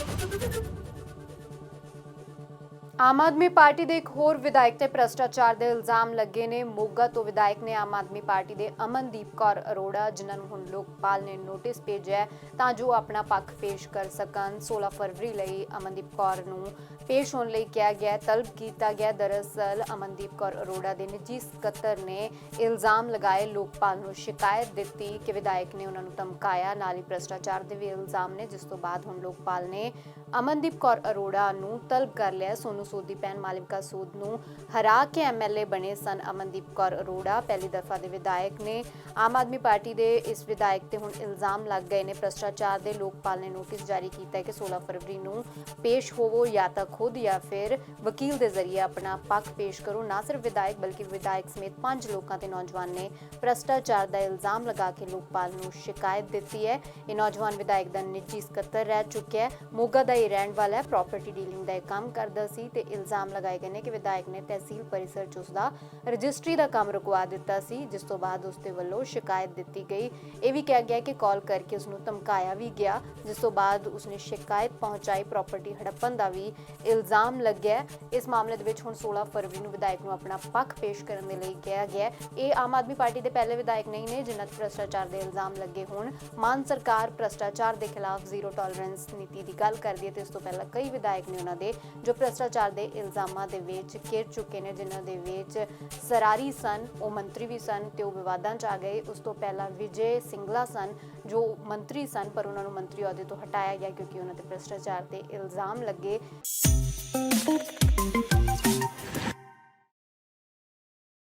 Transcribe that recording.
Thank you. Aam Aadmi Party ਦੇ ਇੱਕ ਹੋਰ ਵਿਧਾਇਕ ਤੇ ਭ੍ਰਸ਼ਟਾਚਾਰ ਦੇ ਇਲਜ਼ਾਮ ਲੱਗੇ ਨੇ। ਮੋਗਾ ਤੋਂ ਵਿਧਾਇਕ ਨੇ ਆਮ ਆਦਮੀ ਪਾਰਟੀ ਦੇ ਅਮਨਦੀਪ ਕੌਰ ਅਰੋੜਾ, ਜਿਨ੍ਹਾਂ ਨੂੰ ਹੁਣ ਲੋਕਪਾਲ ਨੇ ਨੋਟਿਸ ਭੇਜਿਆ ਤਾਂ ਜੋ ਆਪਣਾ ਪੱਖ ਪੇਸ਼ ਕਰ ਸਕਣ। 16 ਫਰਵਰੀ ਲਈ ਅਮਨਦੀਪ ਕੌਰ ਨੂੰ ਪੇਸ਼ ਹੋਣ ਲਈ ਕਿਹਾ ਗਿਆ ਤਲਬ ਕੀਤਾ ਗਿਆ ਦਰਅਸਲ, ਅਮਨਦੀਪ ਕੌਰ ਅਰੋੜਾ ਦੇ ਨਿੱਜੀ ਸਕੱਤਰ ਨੇ ਇਲਜ਼ਾਮ ਲਗਾਏ, ਲੋਕਪਾਲ ਨੂੰ ਸ਼ਿਕਾਇਤ ਦਿੱਤੀ ਕਿ ਵਿਧਾਇਕ ਨੇ ਉਹਨਾਂ ਨੂੰ ਧਮਕਾਇਆ। ਨਾਲ ਹੀ ਭ੍ਰਸ਼ਟਾਚਾਰ ਦੇ ਵੀ ਇਲਜ਼ਾਮ ਨੇ, ਜਿਸ ਤੋਂ ਬਾਅਦ ਹੁਣ ਲੋਕਪਾਲ ਨੇ ਅਮਨਦੀਪ ਕੌਰ ਅਰੋੜਾ ਨੂੰ ਤਲਬ ਕਰ ਲਿਆ ਸੋਨੂੰ ਸੂਦ ਦੀ ਭੈਣ ਮਾਲਵਿਕਾ ਸੂਦ ਨੂੰ ਹਰਾ ਕੇ ਐਮਐਲਏ ਬਣੇ ਸਨ ਅਮਨਦੀਪ ਕੌਰ ਅਰੋੜਾ। ਪਹਿਲੀ ਦਫਾ ਦੇ ਵਿਧਾਇਕ ਨੇ ਆਮ ਆਦਮੀ ਪਾਰਟੀ ਦੇ ਇਸ ਵਿਧਾਇਕ ਤੇ ਹੁਣ ਇਲਜ਼ਾਮ ਲੱਗ ਗਏ ਨੇ। ਭ੍ਰਸ਼ਟਾਚਾਰ ਦੇ ਲੋਕਪਾਲ ਨੇ ਨੋਟਿਸ ਜਾਰੀ ਕੀਤਾ ਹੈ ਕਿ 16 ਫਰਵਰੀ ਨੂੰ ਪੇਸ਼ ਹੋਵੋ ਜਾਂ ਤਾਂ ਖੁਦ ਜਾਂ ਫਿਰ ਵਕੀਲ ਦੇ ਜ਼ਰੀਏ ਆਪਣਾ ਪੱਖ ਪੇਸ਼ ਕਰੋ। ਨਾ ਸਿਰਫ ਵਿਧਾਇਕ ਬਲਕਿ ਵਿਧਾਇਕ ਸਮੇਤ ਪੰਜ ਲੋਕਾਂ ਤੇ ਨੌਜਵਾਨ ਨੇ ਭ੍ਰਸ਼ਟਾਚਾਰ ਦਾ ਇਲਜ਼ਾਮ ਲਗਾ ਕੇ ਲੋਕਪਾਲ ਨੂੰ ਸ਼ਿਕਾਇਤ ਦਿੱਤੀ ਹੈ। ਇਹ ਨੌਜਵਾਨ ਵਿਧਾਇਕ ਦਾ ਨਿੱਜੀ ਸਕੱਤਰ ਰਹਿ ਚੁੱਕਿਆ ਹੈ। ਮੋਗਾ ਦਾ ਹੀ ਰਹਿਣ ਵਾਲਾ ਹੈ। ਪ੍ਰਾਪਰਟੀ ਡੀਲਿੰਗ ਦਾ ਕੰਮ ਕਰਦਾ ਸੀ ਤੇ ਇਲਜ਼ਾਮ ਲਗਾਏ ਗਏ ਨੇ ਕਿ ਵਿਧਾਇਕ ਨੇ ਤਹਿਸੀਲ ਪਰਿਸਰ ਚ ਉਸ ਦਾ ਰਜਿਸਟਰੀ ਦਾ ਕੰਮ ਰੁਕਵਾ ਦਿੱਤਾ ਸੀ, ਜਿਸ ਤੋਂ ਬਾਅਦ ਉਸ ਦੇ ਵੱਲੋਂ ਸ਼ਿਕਾਇਤ ਦਿੱਤੀ ਗਈ। ਇਹ ਵੀ ਕਿਹਾ ਗਿਆ ਕਿ ਕਾਲ ਕਰਕੇ ਉਸ ਨੂੰ ਧਮਕਾਇਆ ਵੀ ਗਿਆ, ਜਿਸ ਤੋਂ ਬਾਅਦ ਉਸਨੇ ਸ਼ਿਕਾਇਤ ਪਹੁੰਚਾਈ ਪ੍ਰਾਪਰਟੀ ਹੜੱਪਣ ਦਾ ਵੀ ਇਲਜ਼ਾਮ ਲੱਗਿਆ। ਇਸ ਮਾਮਲੇ ਦੇ ਵਿੱਚ ਹੁਣ 16 ਫਰਵਰੀ ਨੂੰ ਵਿਧਾਇਕ ਨੂੰ ਆਪਣਾ ਪੱਖ ਪੇਸ਼ ਕਰਨ ਦੇ ਲਈ ਕਿਹਾ ਗਿਆ ਇਹ ਆਮ ਆਦਮੀ ਪਾਰਟੀ ਦੇ ਪਹਿਲੇ ਵਿਧਾਇਕ ਨਹੀਂ ਨੇ, ਜਿਨ੍ਹਾਂ ਤੇ ਭ੍ਰਸ਼ਟਾਚਾਰ ਦੇ ਇਲਜ਼ਾਮ ਲੱਗੇ ਹੋਣ। ਮਾਨ ਸਰਕਾਰ ਭ੍ਰਸ਼ਟਾਚਾਰ ਦੇ ਖਿਲਾਫ ਜ਼ੀਰੋ ਟੋਲਰੈਂਸ ਨੀਤੀ ਦੀ ਗੱਲ ਕਰਦੀ ਹੈ ਤੇ ਇਸ ਤੋਂ ਪਹਿਲਾਂ ਕਈ ਵਿਧਾਇਕ ਨੇ ਉਹਨਾਂ ਦੇ ਜੋ ਭ੍ਰਸ਼ਟਾਚਾਰ ਦੇ ਇਲਜ਼ਾਮਾਂ ਦੇ ਵਿੱਚ ਘਿਰ ਚੁੱਕੇ ਨੇ, ਜਿਨ੍ਹਾਂ ਦੇ ਵਿੱਚ ਸਰਾਰੀ ਸਨ, ਉਹ ਮੰਤਰੀ ਵੀ ਸਨ ਤੇ ਉਹ ਵਿਵਾਦਾਂ 'ਚ ਆ ਗਏ। ਉਸ ਤੋਂ ਪਹਿਲਾਂ ਵਿਜੇ ਸਿੰਗਲਾ ਸਨ, ਜੋ ਮੰਤਰੀ ਸਨ, ਪਰ ਉਹਨਾਂ ਨੂੰ ਮੰਤਰੀ ਅਹੁਦੇ ਤੋਂ ਹਟਾਇਆ ਗਿਆ ਕਿਉਂਕਿ ਉਹਨਾਂ ਤੇ ਭ੍ਰਿਸ਼ਟਾਚਾਰ ਦੇ ਇਲਜ਼ਾਮ ਲੱਗੇ।